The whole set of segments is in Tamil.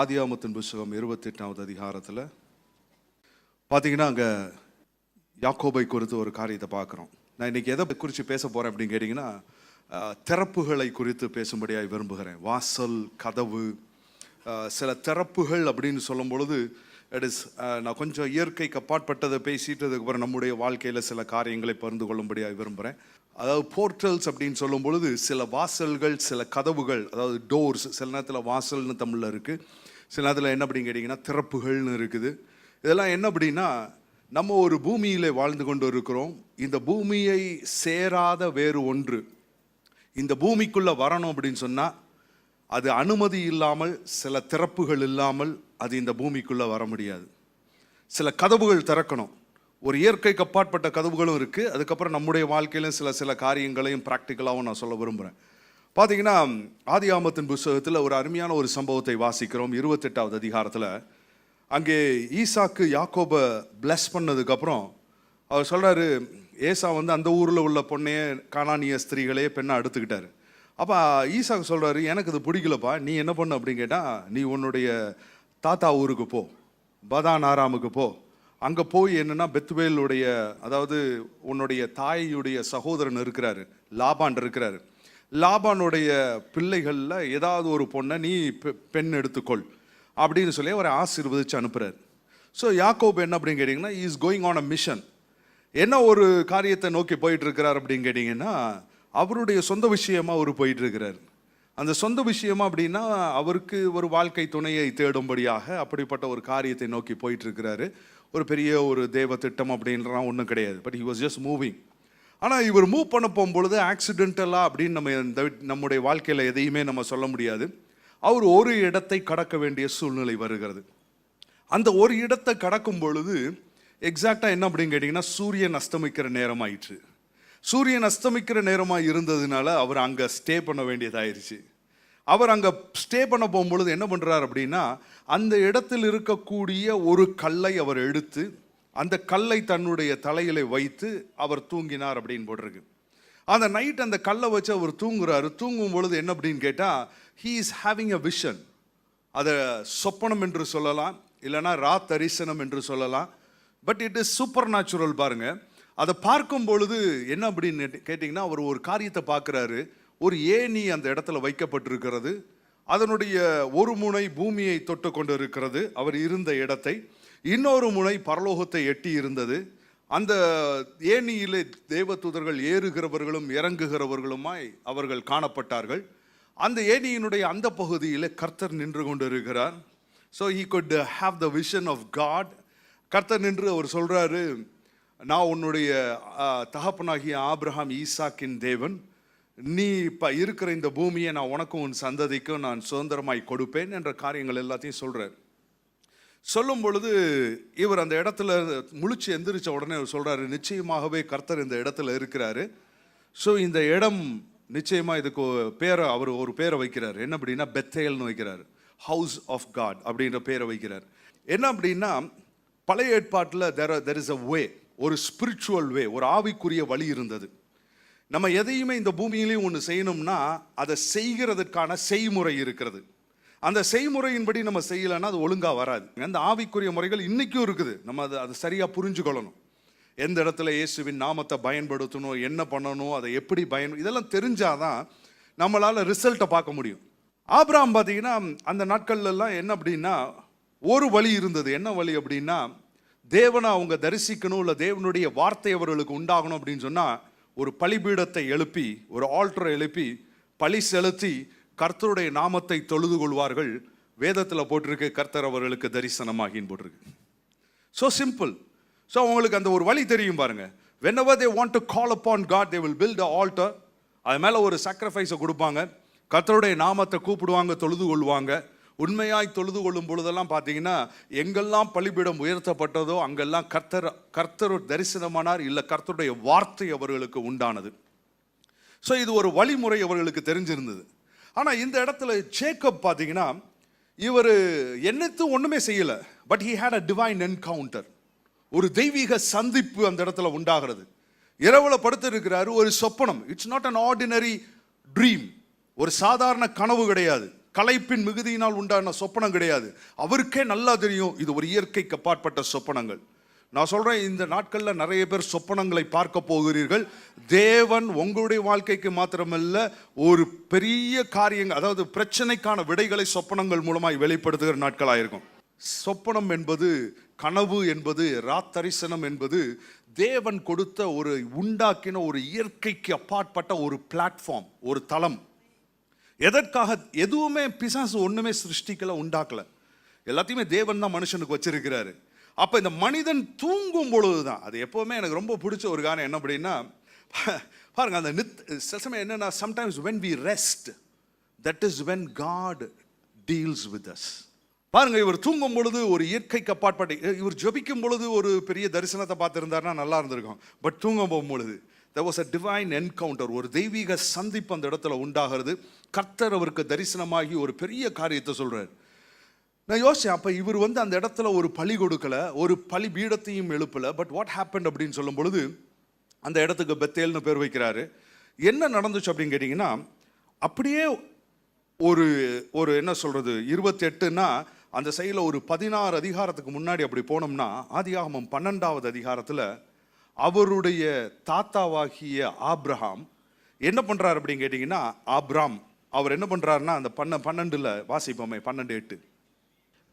ஆதியாமத்தின் புஸ்தகம் இருபத்தெட்டாவது அதிகாரத்தில் பார்த்தீங்கன்னா அங்கே யாக்கோபை குறித்து ஒரு காரியத்தை பார்க்குறோம். நான் இன்னைக்கு எதை குறித்து பேச போகிறேன் அப்படின்னு கேட்டிங்கன்னா திறப்புகளை குறித்து பேசும்படியாக விரும்புகிறேன். வாசல் கதவு சில திறப்புகள் அப்படின்னு சொல்லும் பொழுது இட் இஸ் நான் கொஞ்சம் இயற்கைக்கு அப்பாற்பட்டதை பேசிட்டு அதுக்கப்புறம் நம்முடைய வாழ்க்கையில் சில காரியங்களை பகிர்ந்து கொள்ளும்படியாக விரும்புகிறேன் அதாவது போர்ட்டல்ஸ் அப்படின்னு சொல்லும் பொழுது சில வாசல்கள் சில கதவுகள் அதாவது டோர்ஸ் சில நேரத்தில் வாசல்னு தமிழில் இருக்குது சில நேரத்தில் என்ன அப்படின்னு கேட்டிங்கன்னா திறப்புகள்னு இருக்குது. இதெல்லாம் என்ன அப்படின்னா நம்ம ஒரு பூமியில் வாழ்ந்து கொண்டு இருக்கிறோம் இந்த பூமியை சேராத வேறு ஒன்று. இந்த பூமிக்குள்ளே வரணும் அப்படின்னு சொன்னால் அது அனுமதி இல்லாமல் சில திறப்புகள் இல்லாமல் அது இந்த பூமிக்குள்ளே வர முடியாது. சில கதவுகள் திறக்கணும். ஒரு இயற்கைக்கு அப்பாற்பட்ட கதவுகளும் இருக்குது அதுக்கப்புறம் நம்முடைய வாழ்க்கையிலும் சில சில காரியங்களையும் ப்ராக்டிக்கலாகவும் நான் சொல்ல விரும்புகிறேன் பார்த்தீங்கன்னா ஆதி ஆமத்தின் புஸ்தகத்தில் ஒரு அருமையான ஒரு சம்பவத்தை வாசிக்கிறோம். இருபத்தெட்டாவது அதிகாரத்தில். அங்கே ஈசாக்கு யாக்கோபை பிளஸ் பண்ணதுக்கப்புறம் அவர் சொல்கிறாரு ஏசா வந்து அந்த ஊரில் உள்ள பொண்ணையே காணானிய ஸ்திரீகளே பெண்ணை எடுத்துக்கிட்டாரு அப்போ ஈசாக்கு சொல்கிறாரு எனக்கு இது பிடிக்கலப்பா. நீ என்ன பண்ணு? அப்படின்னு கேட்டால் நீ உன்னுடைய தாத்தா ஊருக்கு போ. பதான் ஆராமுக்கு போ. அங்கே போய் என்னென்னா பெத்துவேலுடைய அதாவது உன்னுடைய தாயுடைய சகோதரன் இருக்கிறாரு. லாபான் இருக்கிறாரு. லாபானுடைய பிள்ளைகளில் ஏதாவது ஒரு பொண்ணை நீ பெ- பெண் எடுத்துக்கொள் அப்படின்னு சொல்லி அவரை ஆசீர்வதிச்சு அனுப்புகிறார் ஸோ யாக்கோப் என்ன அப்படின்னு கேட்டிங்கன்னா is going on a mission என்ன ஒரு காரியத்தை நோக்கி போயிட்டுருக்கிறார் அப்படின்னு கேட்டிங்கன்னா அவருடைய சொந்த விஷயமா அவர் போயிட்டுருக்கிறார். அந்த சொந்த விஷயமா அப்படின்னா அவருக்கு ஒரு வாழ்க்கை துணையை தேடும்படியாக அப்படிப்பட்ட ஒரு காரியத்தை நோக்கி போயிட்டுருக்கிறாரு. ஒரு பெரிய ஒரு தேவ திட்டம் அப்படின்றலாம் ஒன்றும் கிடையாது. But he was just moving ஆனால் இவர் மூவ் பண்ண போகும்பொழுது ஆக்சிடென்டலாக அப்படின்னு நம்ம இந்த நம்முடைய வாழ்க்கையில் எதையுமே நம்ம சொல்ல முடியாது. அவர் ஒரு இடத்தை கடக்க வேண்டிய சூழ்நிலை வருகிறது. அந்த ஒரு இடத்தை கடக்கும் பொழுது எக்ஸாக்டாக என்ன அப்படின்னு கேட்டிங்கன்னா சூரியன் அஸ்தமிக்கிற நேரம் ஆயிடுச்சு சூரியன் அஸ்தமிக்கிற நேரமாக இருந்ததுனால அவர் அங்கே ஸ்டே பண்ண வேண்டியதாயிருச்சு. அவர் அங்கே ஸ்டே பண்ண போகும்பொழுது என்ன பண்ணுறார் அப்படின்னா அந்த இடத்தில் இருக்கக்கூடிய ஒரு கல்லை அவர் எடுத்து அந்த கல்லை தன்னுடைய தலையில வைத்து அவர் தூங்கினார் அப்படின்னு போட்டிருக்கு. அந்த நைட் அந்த கல்லை வச்சு அவர் தூங்குறாரு. தூங்கும் பொழுது என்ன அப்படின்னு கேட்டால் he is having a vision அதை சொப்பனம் என்று சொல்லலாம் இல்லைன்னா ரா தரிசனம் என்று சொல்லலாம். But it is supernatural பாருங்க. அதை பார்க்கும் பொழுது என்ன அப்படின்னு கேட்டிங்கன்னா அவர் ஒரு காரியத்தை பார்க்குறாரு. ஒரு ஏணி அந்த இடத்துல வைக்கப்பட்டிருக்கிறது. அதனுடைய ஒரு முனை பூமியை தொட்டு கொண்டு இருக்கிறது அவர் இருந்த இடத்தை. இன்னொரு முனை பரலோகத்தை எட்டி இருந்தது. அந்த ஏணியிலே தேவதூதர்கள் ஏறுகிறவர்களும் இறங்குகிறவர்களுமாய் அவர்கள் காணப்பட்டார்கள். அந்த ஏணியினுடைய அந்த பகுதியில் கர்த்தர் நின்று கொண்டு இருக்கிறார் so he could have the vision of God கர்த்தர் நின்று அவர் சொல்கிறாரு நான் உன்னுடைய தகப்பனாகிய ஆப்ரஹாம் ஈசாக்கின் தேவன். நீ இப்போ இருக்கிற இந்த பூமியை நான் உனக்கும் உன் சந்ததிக்கும் நான் சுதந்திரமாய் கொடுப்பேன் என்ற காரியங்கள் எல்லாத்தையும் சொல்கிறார் சொல்லும் பொழுது இவர் அந்த இடத்துல முழிச்சு எந்திரிச்ச உடனே அவர் சொல்றாரு நிச்சயமாகவே கர்த்தர் இந்த இடத்துல இருக்கிறாரு. ஸோ இந்த இடம் நிச்சயமாக இதுக்கு பேரை அவர் ஒரு பேரை வைக்கிறார். என்ன அப்படின்னா பெத்தேல்னு வைக்கிறார். ஹவுஸ் ஆஃப் காட் அப்படின்ற பேரை வைக்கிறார். என்ன அப்படின்னா பழைய ஏற்பாட்டில் there there is a way ஒரு ஸ்பிரிச்சுவல் வே ஒரு ஆவிக்குரிய வழி இருந்தது. நம்ம எதையுமே இந்த பூமியிலையும் ஒன்று செய்யணும்னா அதை செய்கிறதுக்கான செய்முறை இருக்கிறது. அந்த செய்முறையின்படி நம்ம செய்யலைன்னா அது ஒழுங்காக வராது. அந்த ஆவிக்குரிய முறைகள் இன்றைக்கும் இருக்குது. நம்ம அதை அதை சரியாக புரிஞ்சுக்கொள்ளணும். எந்த இடத்துல இயேசுவின் நாமத்தை பயன்படுத்தணும் என்ன பண்ணணும் அதை எப்படி பயன் இதெல்லாம் தெரிஞ்சாதான் நம்மளால் ரிசல்ட்டை பார்க்க முடியும். ஆப்ராம் பார்த்தீங்கன்னா அந்த நாட்கள்லாம் என்ன அப்படின்னா ஒரு வழி இருந்தது. என்ன வழி அப்படின்னா தேவனை அவங்க தரிசிக்கணும் இல்லை தேவனுடைய வார்த்தை அவர்களுக்கு உண்டாகணும் அப்படின்னு சொன்னால் ஒரு பலிபீடத்தை எழுப்பி ஒரு ஆல்டரை எழுப்பி பழி செலுத்தி கர்த்தருடைய நாமத்தை தொழுது கொள்வார்கள். வேதத்தில் போட்டிருக்கு கர்த்தர் அவர்களுக்கு தரிசனமாகின்னு போட்டிருக்கு. ஸோ சிம்பிள் ஸோ அவங்களுக்கு அந்த ஒரு வழி தெரியும் பாருங்க. Whenever they want to call upon God they will build a altar அது மேலே ஒரு சாக்ரிஃபைஸை கொடுப்பாங்க. கர்த்தருடைய நாமத்தை கூப்பிடுவாங்க தொழுது கொள்வாங்க. உண்மையாய் தொழுது கொள்ளும் பொழுதெல்லாம் பார்த்தீங்கன்னா எங்கெல்லாம் பலிபீடம் உயர்த்தப்பட்டதோ அங்கெல்லாம் கர்த்தர் கர்த்தர் தரிசனமானார் இல்லை கர்த்தருடைய வார்த்தை அவர்களுக்கு உண்டானது. ஸோ இது ஒரு வழிமுறை அவர்களுக்கு தெரிஞ்சிருந்தது. ஆனால் இந்த இடத்துல ஜேக்கப் பார்த்தீங்கன்னா இவர் என்னத்து ஒன்றுமே செய்யலை. But he had a divine encounter ஒரு தெய்வீக சந்திப்பு அந்த இடத்துல உண்டாகிறது. இரவில் படுத்திருக்கிறாரு ஒரு சொப்பனம். It's not an ordinary dream ஒரு சாதாரண கனவு கிடையாது. கலைப்பின் மிகுதியினால் உண்டான சொப்பனம் கிடையாது. அவருக்கே நல்லா தெரியும் இது ஒரு இயற்கைக்கு அப்பாற்பட்ட சொப்பனங்கள். நான் சொல்கிறேன் இந்த நாட்களில் நிறைய பேர் சொப்பனங்களை பார்க்க போகிறீர்கள். தேவன் உங்களுடைய வாழ்க்கைக்கு மாத்திரமல்ல ஒரு பெரிய காரியங்கள் அதாவது பிரச்சனைக்கான விடைகளை சொப்பனங்கள் மூலமாய் வெளிப்படுத்துகிற நாட்களாக இருக்கும் சொப்பனம் என்பது கனவு என்பது ராத்தரிசனம் என்பது தேவன் கொடுத்த ஒரு உண்டாக்கின ஒரு இயற்கைக்கு அப்பாற்பட்ட ஒரு பிளாட்ஃபார்ம் ஒரு தளம். எதற்காக எதுவுமே பிசாசு ஒன்றுமே சிருஷ்டிக்கலை உண்டாக்கலை. எல்லாத்தையுமே தேவன் தான் மனுஷனுக்கு வச்சிருக்கிறாரு. அப்போ இந்த மனிதன் தூங்கும் பொழுது தான் அது எப்போவுமே எனக்கு ரொம்ப பிடிச்ச ஒரு காரணம் என்ன அப்படின்னா பாருங்க அந்த நித் சில சமயம் என்னென்னா sometimes when we rest that is when God deals with us பாருங்க இவர் தூங்கும் பொழுது ஒரு இயற்கைக்கு அப்பாற்பட்ட இவர் ஜபிக்கும் பொழுது ஒரு பெரிய தரிசனத்தை பார்த்துருந்தாருன்னா நல்லா இருந்திருக்கும். பட் தூங்க போகும் பொழுது வாஸ் அ டிவைன் என்கவுண்டர் ஒரு தெய்வீக சந்திப்பு அந்த இடத்துல உண்டாகிறது. கர்த்தர் அவருக்கு தரிசனமாகி ஒரு பெரிய காரியத்தை சொல்கிறார் நான் யோசிச்சேன் அப்போ இவர் வந்து அந்த இடத்துல ஒரு பழி கொடுக்கல ஒரு பழி பீடத்தையும் எழுப்பல பட் வாட் ஹேப்பன் அப்படின்னு சொல்லும் பொழுது அந்த இடத்துக்கு பெத்தேல்னு பேர் வைக்கிறாரு. என்ன நடந்துச்சு அப்படின்னு கேட்டிங்கன்னா அப்படியே ஒரு ஒரு என்ன சொல்கிறது இருபத்தி அந்த சைடில் ஒரு பதினாறு அதிகாரத்துக்கு முன்னாடி அப்படி போனோம்னா ஆதியாகமம் பன்னெண்டாவது அதிகாரத்தில் அவருடைய தாத்தாவாகிய ஆப்ரஹாம் என்ன பண்ணுறாரு அப்படின்னு கேட்டிங்கன்னா ஆப்ராம் அவர் என்ன பண்ணுறாருன்னா அந்த பன்ன பன்னெண்டில் வாசிப்போமே பன்னெண்டு எட்டு.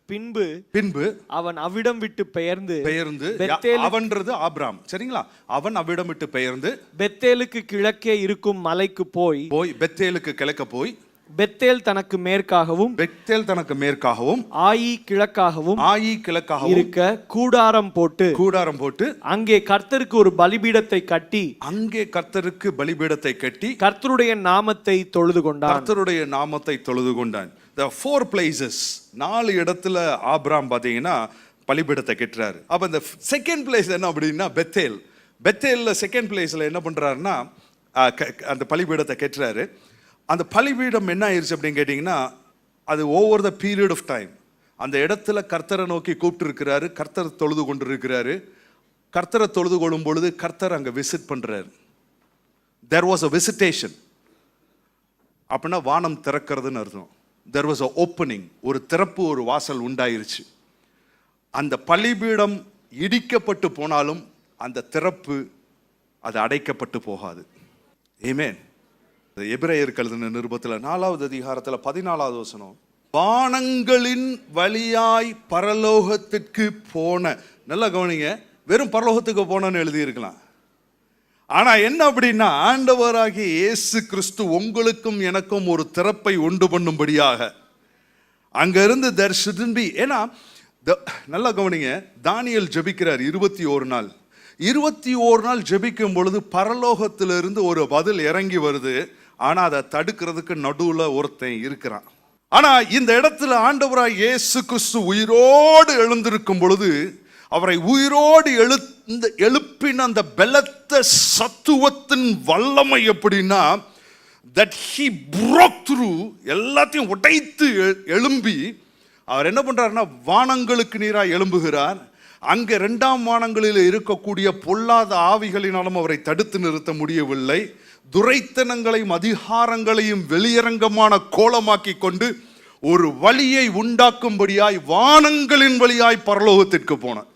பின்பு பின்பு அவன் அவ்விடம் விட்டு பெயர்ந்து பெயர்ந்து அவன்றது ஆப்ராம். சரிங்களா? அவன் அவ்விடம் விட்டு பெயர்ந்து பெத்தேலுக்கு கிழக்கே இருக்கும் மலைக்கு போய் போய் பெத்தேலுக்கு கிழக்க போய் பெத்தேல் தனக்கு மேற்காகவும் பெத்தேல் தனக்கு மேற்காகவும் ஆயி கிழக்காகவும் ஆயி கிழக்காகவும் இருக்க கூடாரம் போட்டு கூடாரம் போட்டு அங்கே கர்த்தருக்கு ஒரு பலிபீடத்தை கட்டி அங்கே கர்த்தருக்கு பலிபீடத்தை கட்டி கர்த்தருடைய நாமத்தை தொழுது கொண்டான். கர்த்தருடைய நாமத்தை தொழுது கொண்டான். த ஃபோர் பிளேசஸ் நாலு இடத்துல ஆப்ராம் பார்த்தீங்கன்னா பலிபீடத்தை கட்டுறாரு. அப்போ இந்த செகண்ட் பிளேஸ் என்ன அப்படின்னா பெத்தேல். பெத்தேலில் செகண்ட் பிளேஸில் என்ன பண்ணுறாருன்னா அந்த பலிபீடத்தை கட்டுறாரு. அந்த பலிபீடம் என்ன ஆயிடுச்சு அப்படின்னு கேட்டிங்கன்னா அது over the period of time அந்த இடத்துல கர்த்தரை நோக்கி கூப்பிட்டு இருக்கிறாரு கர்த்தர் தொழுது கொண்டு இருக்கிறாரு கர்த்தரை தொழுது கொள்ளும் பொழுது கர்த்தர் அங்கே விசிட் பண்ணுறாரு தெர் வாஸ் அ விசிட்டேஷன் அப்படின்னா வானம் திறக்கிறதுன்னு அர்த்தம். தெர் வாஸ் அ ஓப்பனிங் ஒரு திறப்பு ஒரு வாசல் உண்டாயிருச்சு. அந்த பள்ளிபீடம் இடிக்கப்பட்டு போனாலும் அந்த திறப்பு அது அடைக்கப்பட்டு போகாது. ஏமேன் எபிரேயர் கழுதின நிருபத்தில் நாலாவது அதிகாரத்தில் பதினாலாவது வசனம் வானங்களின் வழியாய் பரலோகத்திற்கு போன நல்லா கவனிங்க வெறும் பரலோகத்துக்கு போனன்னு எழுதியிருக்கலாம். ஆனால் என்ன அப்படின்னா ஆண்டவராகி இயேசு கிறிஸ்து உங்களுக்கும் எனக்கும் ஒரு திறப்பை உண்டு பண்ணும்படியாக. அங்கேருந்து தெர் ஷுடன் பி ஏன்னா த நல்லா கவனிங்க தானியல் ஜெபிக்கிறார் இருபத்தி ஒரு நாள். இருபத்தி ஓரு நாள் ஜபிக்கும் பொழுது பரலோகத்திலிருந்து ஒரு பதில் இறங்கி வருது. ஆனால் அதை தடுக்கிறதுக்கு நடுவில் ஒருத்தன் இருக்கிறான். ஆனால் இந்த இடத்துல ஆண்டவராக இயேசு கிறிஸ்து உயிரோடு எழுந்திருக்கும் பொழுது அவரை உயிரோடு எழுந்த எழுப்பின அந்த பலத்த சத்துவத்தின் வல்லமை எப்படின்னா தட் ஹி புரோக் த்ரூ எல்லாத்தையும் உடைத்து எழும்பி அவர் என்ன பண்ணுறாருன்னா வானங்களுக்கு நீராக எழும்புகிறார். அங்கே ரெண்டாம் வானங்களில் இருக்கக்கூடிய பொல்லாத ஆவிகளினாலும் அவரை தடுத்து நிறுத்த முடியவில்லை. துரைத்தனங்களையும் அதிகாரங்களையும் வெளியரங்கமான கோலமாக்கி கொண்டு ஒரு வழியை உண்டாக்கும்படியாய் வானங்களின் வழியாய் பரலோகத்திற்கு போனார்.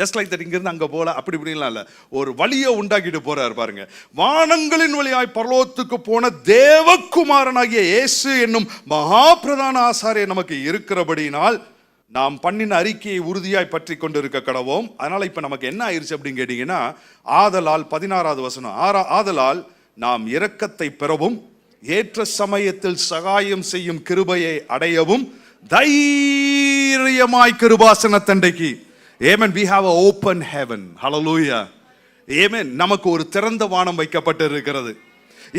ஜஸ்ட் லைக் தட் இங்கிருந்து அங்கே போகல அப்படி இப்படிலாம் இல்லை. ஒரு வழியை உண்டாக்கிட்டு போகிறார் பாருங்க. வானங்களின் வழியாய் பரலோகத்துக்கு போன தேவகுமாரனாகிய இயேசு என்னும் மகா பிரதான ஆசாரியர் நமக்கு இருக்கிறபடியினால் நாம் பண்ணின அறிக்கையை உறுதியாய் பற்றி கொண்டு இருக்க கடவோம். அதனால் இப்போ நமக்கு என்ன ஆயிடுச்சு அப்படின்னு கேட்டிங்கன்னா ஆதலால் பதினாறாவது வசனம் ஆறா ஆதலால் நாம் இரக்கத்தை பெறவும் ஏற்ற சமயத்தில் சகாயம் செய்யும் கிருபையை அடையவும் தைரியமாய் கிருபாசன தண்டைக்கு amen we have a open heaven hallelujah amen நமக்கு ஒரு திறந்த வானம் வைக்கப்பட்டு இருக்கிறது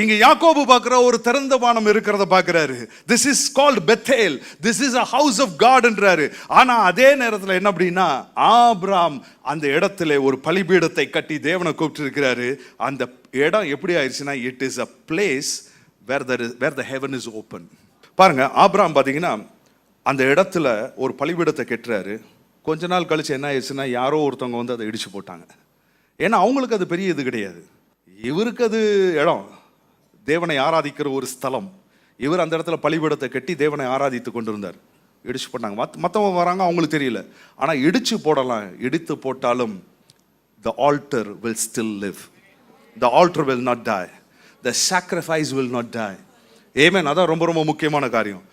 இங்க யாக்கோபு பார்க்கிற ஒரு திறந்த வானம் இருக்கிறத பார்க்கிறாரு. This is called Bethel this is a house of காட்ன்றாரு ஆனா அதே நேரத்தில் என்ன அப்படின்னா ஆப்ராம் அந்த இடத்துல ஒரு பலிபீடத்தை கட்டி தேவனை கூப்பிட்டு இருக்கிறாரு அந்த இடம் எப்படி ஆயிடுச்சுன்னா it is a place where there where the heaven is open பாருங்க ஆப்ராம் பார்த்தீங்கன்னா அந்த இடத்துல ஒரு பலிபீடத்தை கட்டுறாரு. கொஞ்ச நாள் கழிச்சு என்ன ஆயிடுச்சுன்னா யாரோ ஒருத்தவங்க வந்து அதை இடிச்சு போட்டாங்க. ஏன்னா அவங்களுக்கு அது பெரிய இது கிடையாது. இவருக்கு அது இடம். தேவனை ஆராதிக்கிற ஒரு ஸ்தலம். இவர் அந்த இடத்துல பழிபடத்தை கட்டி தேவனை ஆராதித்து கொண்டிருந்தார். இடிச்சு போட்டாங்க. மத் மற்றவங்க வராங்க அவங்களுக்கு தெரியல. ஆனால் இடிச்சு போடலாம். இடித்து போட்டாலும் the altar will still live the altar will not die the sacrifice will not die amen அதான் ரொம்ப ரொம்ப முக்கியமான காரியம்.